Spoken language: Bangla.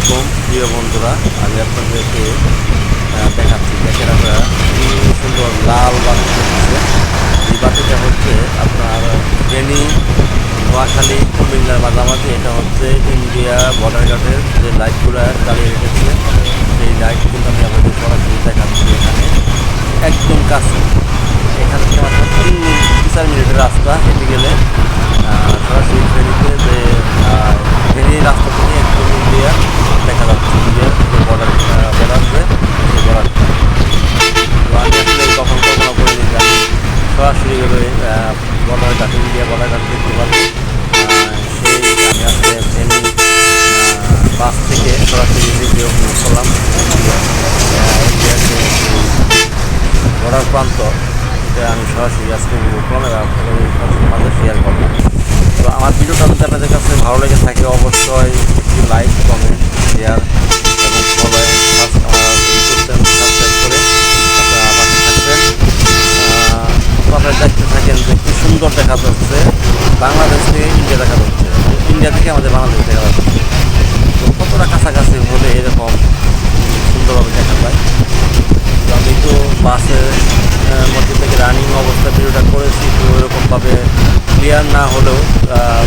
আলাইকুম, প্রিয় বন্ধুরা। আমি আপনাদেরকে দেখাচ্ছি। দেখেন কি সুন্দর লাল বাতি হচ্ছে এই বাতিটা হচ্ছে আপনার ফেনী, নোয়াখালী কুমিল্লার মাঝামাঝি এটা হচ্ছে ইন্ডিয়া বর্ডার গার্ডের যে লাইটগুলো চালিয়ে রেখেছে। সেই লাইট কিন্তু আমি আপনাদের সরাসরি দেখাচ্ছি এখানে। একদম কাছে। এখান থেকে মাত্র তিন মিনিট চার মিনিটের রাস্তা হেঁটে গেলে সরাসরি ফেরিতে যে ফেরি রাস্তা থেকে একদম ইন্ডিয়া দেখা যাচ্ছে ইন্ডিয়ার যে বর্ডার বর্ডার যে সেই বর্ডারটা তো আমি আসলে কখন কল্পনা করিনি যে আমি সরাসরি বর্ডার ঘাট ইন্ডিয়া বর্ডার ঘাট দেখতে পারব। সেই আমি আসলে ফেনি বাস থেকে সরাসরি ভিডিও করলাম। বর্ডার প্রান্ত আমি সরাসরি আজকে উপভোগ করলাম এবং আপনাদের মাঝে শেয়ার করলাম। তো আমার ভিডিওটা যদি আপনাদের কাছে ভালো লেগে থাকে, অবশ্যই একটি লাইক কমেন্ট শেয়ার এবং ফলো এবং সাবস- আমার ইউটিউব চ্যানেল সাবস্ক্রাইব করে আপনারা পাশে থাকবেন আহ, তো আপনারা দেখতে থাকেন যে কি সুন্দর দেখা যাচ্ছে। বাংলাদেশ থেকে ইন্ডিয়া দেখা যাচ্ছে। ইন্ডিয়া থেকে আমাদের বাংলাদেশ দেখা যাচ্ছে। তো কতটা কাছাকাছি হলে এরকম সুন্দরভাবে দেখা যায়? আমি তো বাসের মধ্যে থেকে রানিং অবস্থা ভিডিওটা করেছি তো এরকমভাবে ক্লিয়ার না হলেও আহ,